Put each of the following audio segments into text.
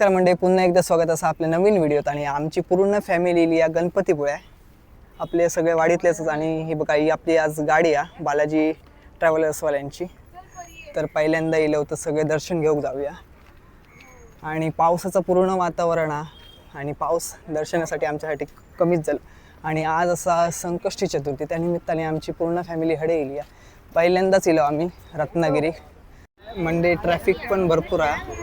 नमस्कार मंडळी पुन्हा एकदा स्वागत असं आपल्या नवीन व्हिडिओत. आणि आमची पूर्ण फॅमिली या गणपतीपुळे आहे आपले सगळे वाडीतलेच आणि ही बघा ही आपली आज गाडी आहे बालाजी ट्रॅव्हलर्सवाल्यांची तर पहिल्यांदा येलं होतं सगळे दर्शन घेऊन जाऊया. आणि पावसाचं पूर्ण वातावरण आहे. आणि पाऊस दर्शनासाठी आमच्यासाठी कमीच झालं. आणि आज असा संकष्टी चतुर्थी त्यानिमित्ताने आमची पूर्ण फॅमिली हडे येईल पहिल्यांदाच येलो आम्ही रत्नागिरी. मंडे ट्रॅफिक पण भरपूर आहे.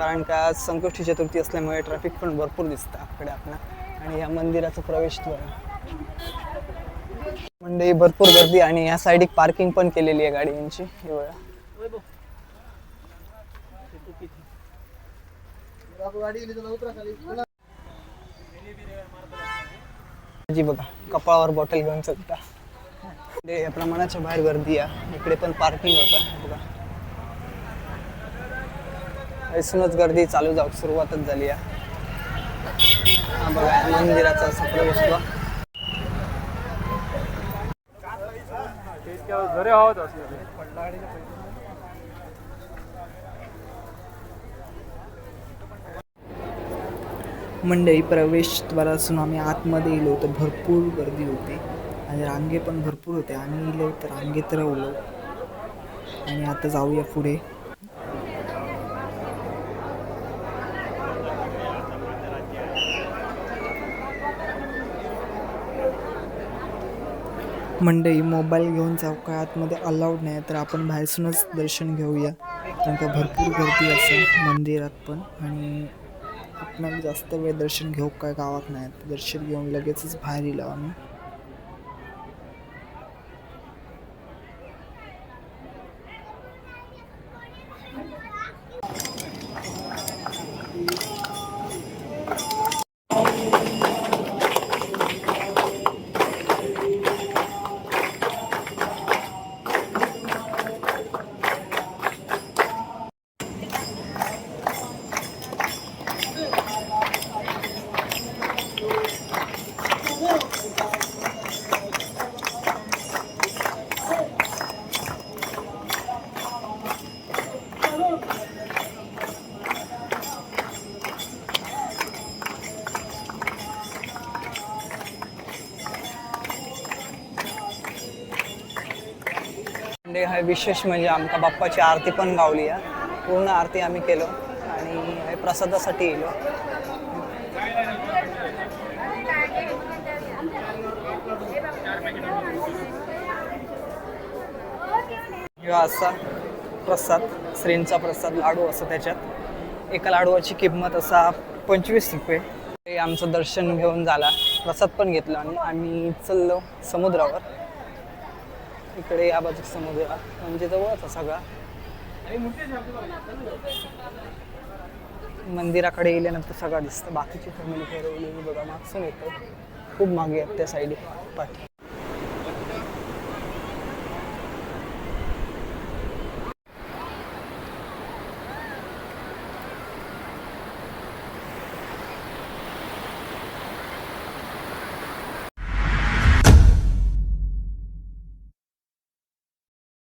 कारण का संकष्टी चतुर्थी असल्यामुळे ट्रॅफिक पण भरपूर दिसतं आपल्याकडे आपण आणि या मंदिराचं प्रवेशद्वार. म्हणजे भरपूर गर्दी आणि या साईड एक पार्किंग पण केलेली आहे गाडींची. एवढ्या जी बघा कपाळावर बॉटल घेऊन चलता. ते आपल्या मनाच्या बाहेर गर्दी आहे. इकडे पण पार्किंग होता. बघा. इथूनच गर्दी चालू जाऊ सुरुवातच झाली आहे हा बघा मंदिराचा असा प्रवेशद्वार मंडई प्रवेशद्वारा असून प्रवेशद्वारातून आम्ही आतमध्ये गेलो तर भरपूर गर्दी होती. आणि रांगे पण भरपूर होते. आम्ही गेलो तर रांगेत राहलो आणि आता जाऊया पुढे. मंडई मोबाईल घेऊन जाऊ काय आतमध्ये अलाउड नाही तर आपण बाहेरसूनच दर्शन घेऊया. कारण का भरपूर गर्दी असेल मंदिरात पण. आणि आपण जास्त वेळ दर्शन घेऊ काय गावात नाही दर्शन घेऊन लगेचच बाहेर येलो आम्ही. म्हणजे हा विशेष म्हणजे आमका बाप्पाची आरती पण गावली आहे. पूर्ण आरती आम्ही केलो आणि हे प्रसादासाठी येलो. असा प्रसाद श्रींचा प्रसाद लाडू असं त्याच्यात. एका लाडूची किंमत असा पंचवीस रुपये. ते आमचं दर्शन घेऊन झाला. प्रसाद पण घेतला आणि आम्ही चाललो समुद्रावर. इकडे या बाजूक समुद्र म्हणजे जवळच सगळा. मंदिराकडे गेल्यानंतर सगळं दिसतं. बाकीची फॅमिली फिरवलेली बघा मागसून येतो खूप मागे आहेत त्या साईड पाठी.